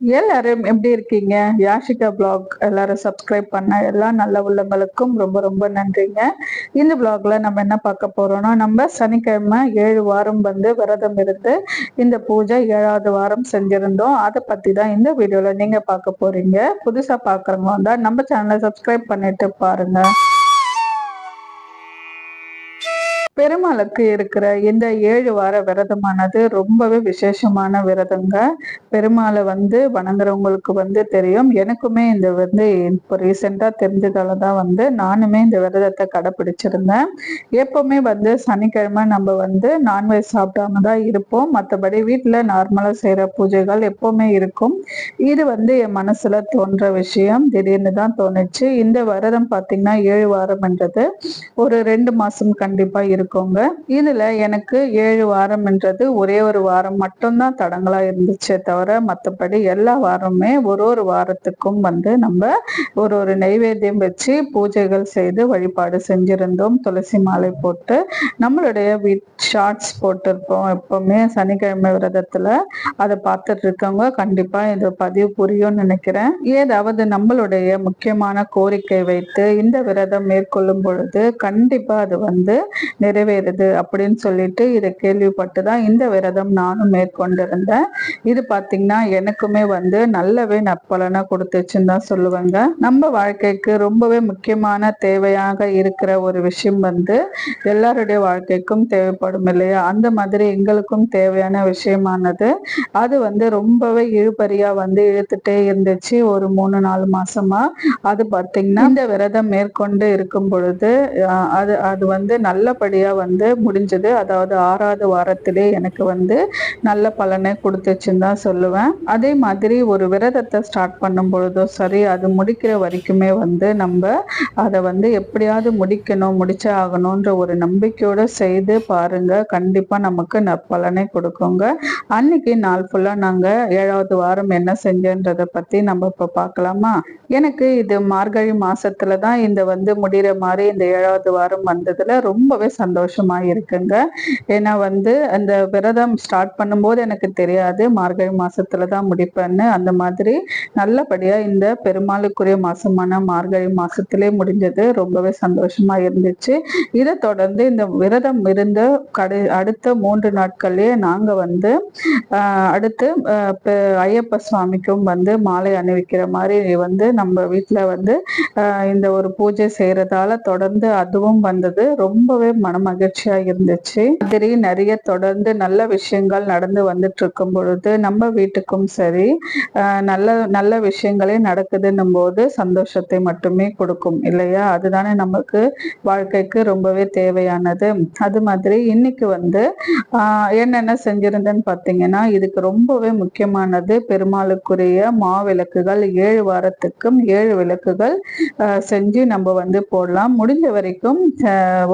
எல்லாரும் எப்படி இருக்கீங்க? யாஷிகா பிளாக் எல்லாரும் சப்ஸ்கிரைப் பண்ண எல்லா நல்ல உள்ளங்களுக்கும் ரொம்ப ரொம்ப நன்றிங்க. இந்த பிளாக்ல நம்ம என்ன பார்க்க போறோம்னா நம்ம சனிக்கிழமை ஏழு வாரம் வந்து விரதம் இருந்து இந்த பூஜை ஏழாவது வாரம் செஞ்சிருந்தோம். அதை பத்தி தான் இந்த வீடியோல நீங்க பார்க்க போறீங்க. புதுசா பாக்குறவங்க வந்தா நம்ம சேனலை சப்ஸ்கிரைப் பண்ணிட்டு பாருங்க. பெருமாளுக்கு இருக்கிற இந்த ஏழு வார விரதமானது ரொம்பவே விசேஷமான விரதங்க. பெருமாளை வந்து வணங்குறவங்களுக்கு வந்து தெரியும். எனக்குமே இந்த வந்து இப்போ ரீசெண்டாக தெரிஞ்சதால தான் வந்து நானுமே இந்த விரதத்தை கடைப்பிடிச்சிருந்தேன் எப்போவுமே வந்து சனிக்கிழமை நம்ம வந்து நான்வெஜ் சாப்பிடாம தான் இருப்போம். மற்றபடி வீட்டில் நார்மலாக செய்கிற பூஜைகள் எப்போவுமே இருக்கும். இது வந்து என் மனசில் தோன்ற விஷயம். திடீர்னு தான் தோணுச்சு. இந்த விரதம் பார்த்தீங்கன்னா ஏழு வாரம்ன்றது. ஒரு ரெண்டு மாதம் கண்டிப்பாக இருக்கும். எடுத்துக்கோங்க. இதுல எனக்கு ஏழு வாரம்ன்றது ஒரே ஒரு வாரம் மட்டும்தான் தடங்களா இருந்துச்சே தவிர மற்றபடி எல்லா வாரமுமே ஒரு ஒரு வாரத்துக்கும் வந்து நம்ம ஒரு ஒரு நைவேத்தியம் வச்சு பூஜைகள் செய்து வழிபாடு செஞ்சிருந்தோம். துளசி மாலை போட்டு நம்மளுடைய வீட் ஷார்ட்ஸ் போட்டிருப்போம். எப்பவுமே சனிக்கிழமை விரதத்துல அதை பார்த்துட்டு இருக்கவங்க கண்டிப்பா இது பதிவு புரியும்னு நினைக்கிறேன். ஏதாவது நம்மளுடைய முக்கியமான கோரிக்கை வைத்து இந்த விரதம் மேற்கொள்ளும் பொழுது கண்டிப்பா அது வந்து நிறைய நிறைவேறுது அப்படின்னு சொல்லிட்டு இதை கேள்விப்பட்டு தான் இந்த விரதம் நானும் மேற்கொண்டிருந்தேன். இது பார்த்தீங்கன்னா எனக்குமே வந்து நல்லவே நற்பலனை கொடுத்துச்சுன்னு தான் சொல்லுவேங்க. நம்ம வாழ்க்கைக்கு ரொம்பவே முக்கியமான தேவையாக இருக்கிற ஒரு விஷயம் வந்து எல்லாருடைய வாழ்க்கைக்கும் தேவைப்படும் இல்லையா? அந்த மாதிரி எங்களுக்கும் தேவையான விஷயமானது. அது வந்து ரொம்பவே இழுபறியா வந்து இழுத்துட்டே இருந்துச்சு ஒரு மூணு நாலு மாசமா. அது பார்த்தீங்கன்னா இந்த விரதம் மேற்கொண்டு இருக்கும் பொழுது அது அது வந்து நல்லபடியா நல்லபடியாக வந்து முடிஞ்சது. அதாவது ஆறாவது வாரத்திலே எனக்கு வந்து நல்ல பலனை கொடுத்துச்சுன்னு தான் சொல்லுவேன். அதே மாதிரி ஒரு விரதத்தை ஸ்டார்ட் பண்ணும் பொழுதோ சரி அது முடிக்கிற வரைக்குமே வந்து நம்ம அதை வந்து எப்படியாவது முடிக்கணும் முடிச்சே ஆகணுன்ற ஒரு நம்பிக்கையோடு செய்து பாருங்க. கண்டிப்பாக நமக்கு நற்பலனை கொடுக்குங்க. அன்னைக்கு நாள் ஃபுல்லாக நாங்கள் ஏழாவது வாரம் என்ன செஞ்சோன்றதை பற்றி நம்ம இப்போ பார்க்கலாமா? எனக்கு இது மார்கழி மாசத்துல தான் இந்த வந்து முடிகிற மாதிரி இந்த ஏழாவது வாரம் வந்ததுல ரொம்பவே சந்தோஷம். இருக்குங்க. ஏன்னா வந்து அந்த விரதம் ஸ்டார்ட் பண்ணும்போது எனக்கு தெரியாது. மார்கழி மாசத்துல தான் முடிப்பேன்னு. அந்த மாதிரி நல்லபடியா இந்த பெருமாளுக்குரிய மாசமான மார்கழி மாசத்திலே முடிஞ்சது. ரொம்பவே சந்தோஷமா இருந்துச்சு. இதை தொடர்ந்து இந்த விரதம் இருந்த கடை அடுத்த மூன்று நாட்கள்லயே நாங்க வந்து அடுத்து ஐயப்ப சுவாமிக்கும் வந்து மாலை அணிவிக்கிற மாதிரி வந்து நம்ம வீட்டுல வந்து இந்த ஒரு பூஜை செய்யறதால தொடர்ந்து அதுவும் வந்தது. ரொம்பவே மன மகிழ்ச்சியா இருந்துச்சு. மாதிரி நிறைய தொடர்ந்து நல்ல விஷயங்கள் நடந்து வந்துட்டு இருக்கும் பொழுது நம்ம வீட்டுக்கும் சரி நல்ல நல்ல விஷயங்களே நடக்குதுன்னும் போது சந்தோஷத்தை மட்டுமே கொடுக்கும் இல்லையா? அதுதானே நமக்கு வாழ்க்கைக்கு ரொம்பவே தேவையானது. அது மாதிரி இன்னைக்கு வந்து என்னென்ன செஞ்சிருந்தேன்னு பார்த்தீங்கன்னா இதுக்கு ரொம்பவே முக்கியமானது பெருமாளுக்குரிய மாவிளக்குகள் ஏழு வாரத்துக்கும் ஏழு விளக்குகள் செஞ்சு நம்ம வந்து போடலாம். முடிஞ்ச வரைக்கும்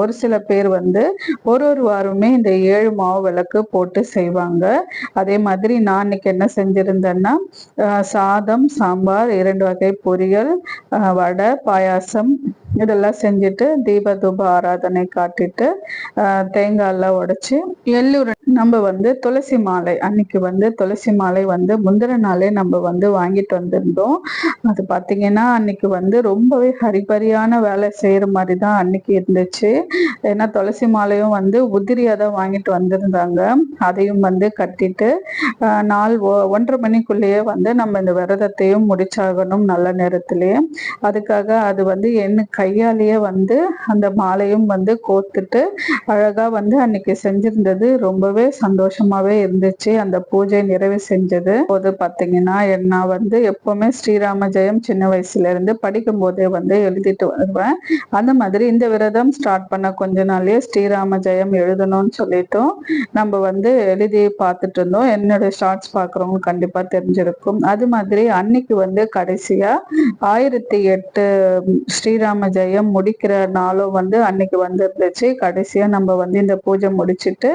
ஒரு சில பேர் வந்து ஒரு ஒரு வாரமே இந்த ஏழு மாவு விளக்கு போட்டு செய்வாங்க. அதே மாதிரி நான் இன்னைக்கு என்ன செஞ்சிருந்தேன்னா சாதம் சாம்பார் இரண்டு வகை பொரியல் வடை பாயாசம் இதெல்லாம் செஞ்சுட்டு தீப தூப ஆராதனை காட்டிட்டு தேங்காய் எல்லாம் எள்ளூர் நம்ம வந்து துளசி மாலை அன்னைக்கு வந்து துளசி மாலை வந்து முந்தின நாளே நம்ம வந்து வாங்கிட்டு வந்திருந்தோம். அது பார்த்தீங்கன்னா அன்னைக்கு வந்து ரொம்பவே ஹரிபரியான வேலை செய்கிற மாதிரி தான் அன்னைக்கு இருந்துச்சு. ஏன்னா துளசி மாலையும் வந்து உதிரியாக தான் வாங்கிட்டு வந்திருந்தாங்க. அதையும் வந்து கட்டிட்டு நாள் ஒன்றரை மணிக்குள்ளேயே வந்து நம்ம இந்த விரதத்தையும் முடிச்சாகணும் நல்ல நேரத்திலேயே. அதுக்காக அது வந்து என்ன கையாலேயே வந்து அந்த மாலையும் வந்து கோத்துட்டு அழகா வந்து அன்னைக்கு செஞ்சிருந்தது. ரொம்பவே சந்தோஷமாவே இருந்துச்சு. அந்த பூஜை நிறைவு செஞ்சது. போது பாத்தீங்கன்னா நான் வந்து எப்பவுமே ஸ்ரீராம ஜெயம் சின்ன வயசுல இருந்து படிக்கும் போதே வந்து எழுதிட்டு வருவேன். அந்த மாதிரி இந்த விரதம் ஸ்டார்ட் பண்ண கொஞ்ச நாள்லயே ஸ்ரீராம ஜெயம் எழுதணும்னு சொல்லிட்டோம் நம்ம வந்து எழுதி பார்த்துட்டு இருந்தோம். என்னுடைய ஷார்ட்ஸ் பாக்குறவங்க கண்டிப்பா தெரிஞ்சிருக்கும். அது மாதிரி அன்னைக்கு வந்து கடைசியா ஆயிரத்தி எட்டு ஸ்ரீராம ஜெயம் முடிக்கிற நாளும் வந்து அன்னைக்கு வந்துருந்துச்சு கடைசியா நம்ம வந்து இந்த பூஜை முடிச்சுட்டு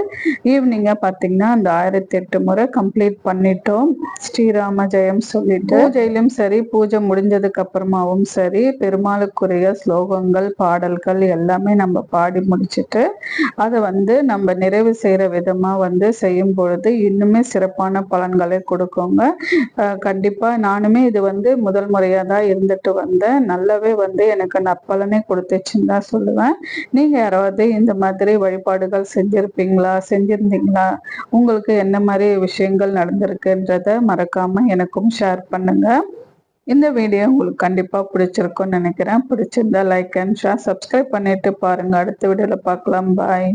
ஈவினிங்காக பாத்தீங்கன்னா அந்த ஆயிரத்தி எட்டு முறை கம்ப்ளீட் பண்ணிட்டோம். ஸ்ரீராம ஜெயம் சொல்லிட்டு. பூஜையிலும் சரி பூஜை முடிஞ்சதுக்கு அப்புறமாவும் சரி பெருமாளுக்குரிய ஸ்லோகங்கள் பாடல்கள் எல்லாமே நம்ம பாடி முடிச்சுட்டு அதை வந்து நம்ம நிறைவு செய்யற விதமா வந்து செய்யும் பொழுது இன்னுமே சிறப்பான பலன்களை கொடுக்குங்க. கண்டிப்பா நானுமே இது வந்து முதல் முறையா தான் இருந்துட்டு வந்தேன். நல்லாவே வந்து எனக்கு பலனை கொடுத்துச்சுன்னு தான் சொல்லுவேன். நீங்க யாராவது இந்த மாதிரி வழிபாடுகள் செஞ்சிருப்பீங்களா? செஞ்சிருந்தீங்களா? உங்களுக்கு என்ன மாதிரி விஷயங்கள் நடந்திருக்குன்றத மறக்காம எனக்கும் ஷேர் பண்ணுங்க. இந்த வீடியோ உங்களுக்கு கண்டிப்பாக பிடிச்சிருக்கும்னு நினைக்கிறேன். பிடிச்சிருந்தா லைக் அண்ட் ஷேர் சப்ஸ்கிரைப் பண்ணிட்டு பாருங்க. அடுத்த வீடியோவில் பார்க்கலாம். பாய்